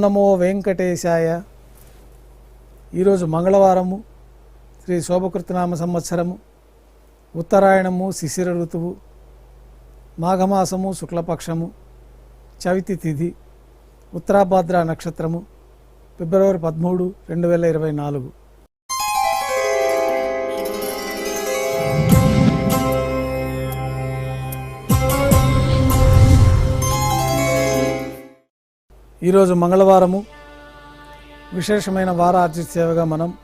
నమో వెంకటేశాయ. ఈరోజు మంగళవారము శ్రీ శోభకృతనామ సంవత్సరము ఉత్తరాయణము శిశిర ఋతువు మాఘమాసము శుక్లపక్షము చవితి తిథి ఉత్తరాభాద్ర నక్షత్రము ఫిబ్రవరి పదమూడు రెండు వేల ఇరవై నాలుగు. ఈరోజు మంగళవారము. విశేషమైన వారార్జిత సేవగా మనం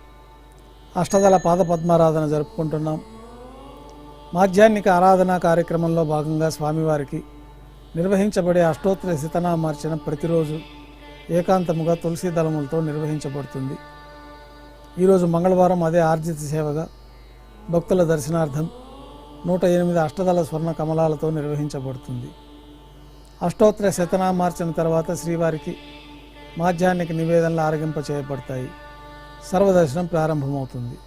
అష్టదళ పాద పద్మారాధన జరుపుకుంటున్నాం. మాధ్యాహ్నిక ఆరాధనా కార్యక్రమంలో భాగంగా స్వామివారికి నిర్వహించబడే అష్టోత్తర శితనామార్చన ప్రతిరోజు ఏకాంతముగా తులసి దళములతో నిర్వహించబడుతుంది. ఈరోజు మంగళవారం అదే ఆర్జిత సేవగా భక్తుల దర్శనార్థం నూట ఎనిమిది అష్టదళ స్వర్ణ కమలాలతో నిర్వహించబడుతుంది. అష్టోత్తర శతనామార్చన తర్వాత శ్రీవారికి మాధ్యాహ్నిక నివేదనలు ఆరగింప చేయబడతాయి సర్వదర్శనం ప్రారంభమవుతుంది.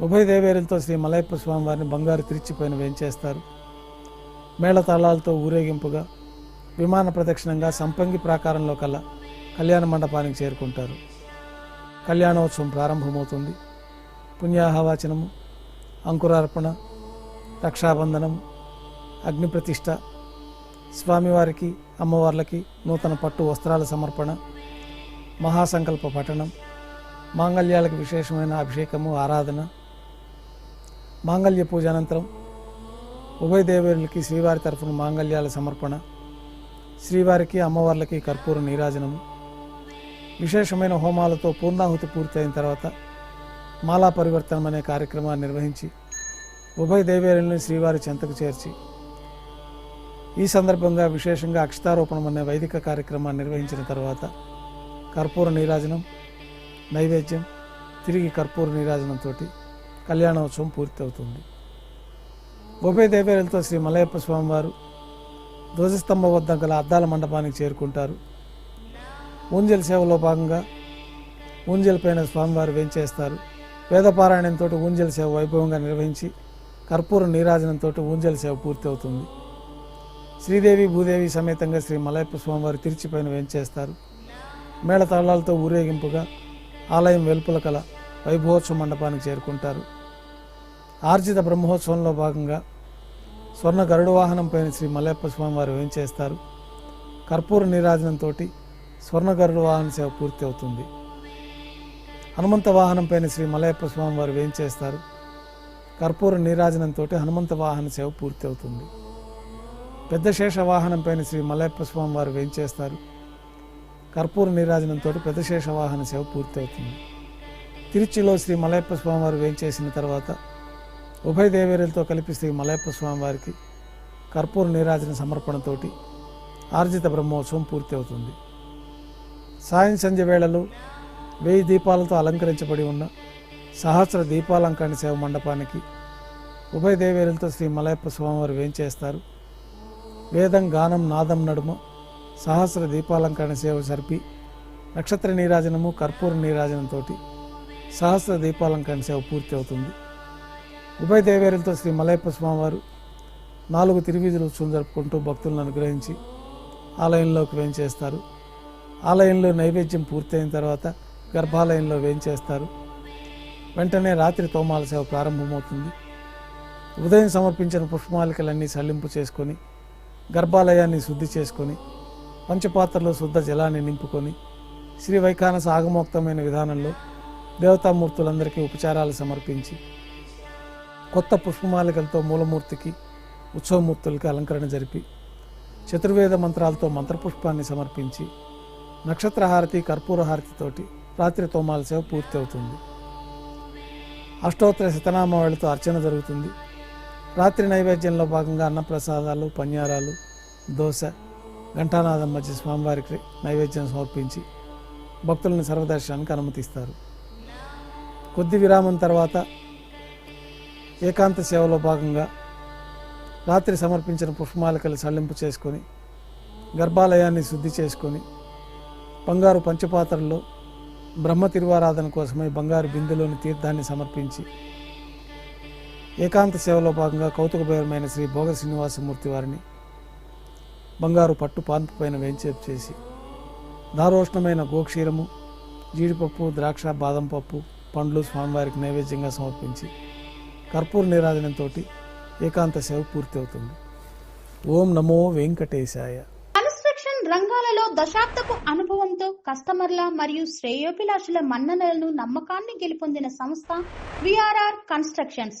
ఉభయ దేవేరులతో శ్రీ మలయప్ప స్వామి వారిని బంగారు తిరిచిపోయిన వేంచేస్తారు. మేళతాళాలతో ఊరేగింపుగా విమాన ప్రదక్షిణంగా సంపంగి ప్రాకారంలో కల్లా కళ్యాణ మండపానికి చేరుకుంటారు. కళ్యాణోత్సవం ప్రారంభమవుతుంది. పుణ్యాహవాచనము అంకురార్పణ రక్షాబంధనము అగ్నిప్రతిష్ఠ స్వామివారికి అమ్మవార్లకి నూతన పట్టు వస్త్రాల సమర్పణ మహాసంకల్ప పఠనం మాంగళ్యాలకు విశేషమైన అభిషేకము ఆరాధన మాంగళ్య పూజ అనంతరం ఉభయ దేవేరులకి శ్రీవారి తరఫున మాంగళ్యాల సమర్పణ శ్రీవారికి అమ్మవార్లకి కర్పూర నీరాజనము. విశేషమైన హోమాలతో పూర్ణాహుతి పూర్తయిన తర్వాత మాలా పరివర్తనం అనే కార్యక్రమాన్ని నిర్వహించి ఉభయ దేవేరుల్ని శ్రీవారి చెంతకు చేర్చి ఈ సందర్భంగా విశేషంగా అక్షతారోపణం అనే వైదిక కార్యక్రమాన్ని నిర్వహించిన తర్వాత కర్పూర నీరాజనం నైవేద్యం తిరిగి కర్పూర నీరాజనంతో కళ్యాణోత్సవం పూర్తవుతుంది. ఉభయ దేవేరులతో శ్రీ మలయప్ప స్వామివారు ధ్వజస్తంభ వద్ద గల అద్దాల మండపానికి చేరుకుంటారు. ఊంజల్ సేవలో భాగంగా ఊంజల్ పైన స్వామివారు వేంచేస్తారు. వేదపారాయణంతో ఊంజల్ సేవ వైభవంగా నిర్వహించి కర్పూర నీరాజనంతో ఊంజల్ సేవ పూర్తి అవుతుంది శ్రీదేవి భూదేవి సమేతంగా శ్రీ మలయప్ప స్వామివారు తిరిచిపైన వేంచేస్తారు మేళతాళాలతో ఊరేగింపుగా ఆలయం వెలుపల కల వైభవోత్సవ మండపానికి చేరుకుంటారు. ఆర్జిత బ్రహ్మోత్సవంలో భాగంగా స్వర్ణ గరుడ వాహనం పైన శ్రీ మలయప్ప స్వామివారు వేంచేస్తారు కర్పూర నీరాజనంతో స్వర్ణ గరుడ వాహన సేవ పూర్తి అవుతుంది. హనుమంత వాహనం పైన శ్రీ మలయప్ప స్వామివారు వేంచేస్తారు కర్పూర నీరాజనంతో హనుమంత వాహన సేవ పూర్తి అవుతుంది. పెద్ద శేష వాహనం పైన శ్రీ మలయప్ప స్వామి వారు వేయించేస్తారు కర్పూర నీరాజనంతో పెద్ద శేష వాహన సేవ పూర్తవుతుంది. తిరుచిలో శ్రీ మలయప్ప స్వామి వారు తర్వాత ఉభయ దేవేరులతో కలిపి శ్రీ మలయప్ప స్వామి వారికి కర్పూర నీరాజన సమర్పణతోటి ఆర్జిత బ్రహ్మోత్సవం పూర్తి అవుతుంది సాయం సంధ్య వేళలు వెయ్యి దీపాలతో అలంకరించబడి ఉన్న సహస్ర దీపాలంకరణ సేవ మండపానికి ఉభయ దేవేరులతో శ్రీ మలయప్ప స్వామివారు వేయించేస్తారు వేదం గానం నాదం నడుమ సహస్ర దీపాలంకరణ సేవ జరిపి నక్షత్ర నీరాజనము కర్పూర నీరాజనంతో సహస్ర దీపాలంకరణ సేవ పూర్తి అవుతుంది. ఉభయ దేవేరులతో శ్రీ మలయప్ప స్వామివారు నాలుగు తిరువీధులు ఉత్సవం జరుపుకుంటూ భక్తులను అనుగ్రహించి ఆలయంలోకి వేంచేస్తారు. ఆలయంలో నైవేద్యం పూర్తయిన తర్వాత గర్భాలయంలో వేంచేస్తారు. వెంటనే రాత్రి తోమాల సేవ ప్రారంభమవుతుంది. ఉదయం సమర్పించిన పుష్పమాలికలన్నీ సల్లింపు చేసుకొని గర్భాలయాన్ని శుద్ధి చేసుకొని పంచపాత్రలో శుద్ధ జలాన్ని నింపుకొని శ్రీ వైఖానస ఆగమోక్తమైన విధానంలో దేవతామూర్తులందరికీ ఉపచారాలు సమర్పించి కొత్త పుష్పమాలికలతో మూలమూర్తికి ఉత్సవమూర్తులకి అలంకరణ జరిపి చతుర్వేద మంత్రాలతో మంత్రపుష్పాన్ని సమర్పించి నక్షత్రహారతి కర్పూరహారతితోటి రాత్రి తోమాల సేవ పూర్తి అవుతుంది అష్టోత్తర శతనామావళితో అర్చన జరుగుతుంది. రాత్రి నైవేద్యంలో భాగంగా అన్నప్రసాదాలు పన్యారాలు దోశ ఘంటానాదం మధ్య స్వామివారికి నైవేద్యం సమర్పించి భక్తులను సర్వదర్శనానికి అనుమతిస్తారు. కొద్ది విరామం తర్వాత ఏకాంత సేవలో భాగంగా రాత్రి సమర్పించిన పుష్పమాలికలు సల్లింపు చేసుకొని గర్భాలయాన్ని శుద్ధి చేసుకొని బంగారు పంచపాత్రల్లో బ్రహ్మ తిరువారాధన కోసమై బంగారు బిందులోని తీర్థాన్ని సమర్పించి ఏకాంత సేవలో భాగంగా కౌతుకభైరమైన శ్రీ భోగ శ్రీనివాసమూర్తి వారిని బంగారు పట్టు పాన్పు పైన వేంచేపు చేసి దారోష్ణమైన గోక్షీరము జీడిపప్పు ద్రాక్ష బాదం పప్పు పండ్లు స్వామివారికి నైవేద్యంగా సమర్పించి కర్పూర నిరాజనంతో ఏకాంత సేవ పూర్తి అవుతుంది. ఓం నమో వెంకటేశాయ. కన్స్ట్రక్షన్ రంగాలలో దశాబ్దపు అనుభవంతో కస్టమర్ల మరియు శ్రేయోభిలాషుల మన్ననలను నమ్మకాన్ని గెలుపొందిన సంస్థ VRR constructions.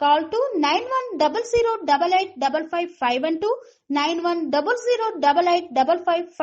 Call to 9100 88 and to 9100 88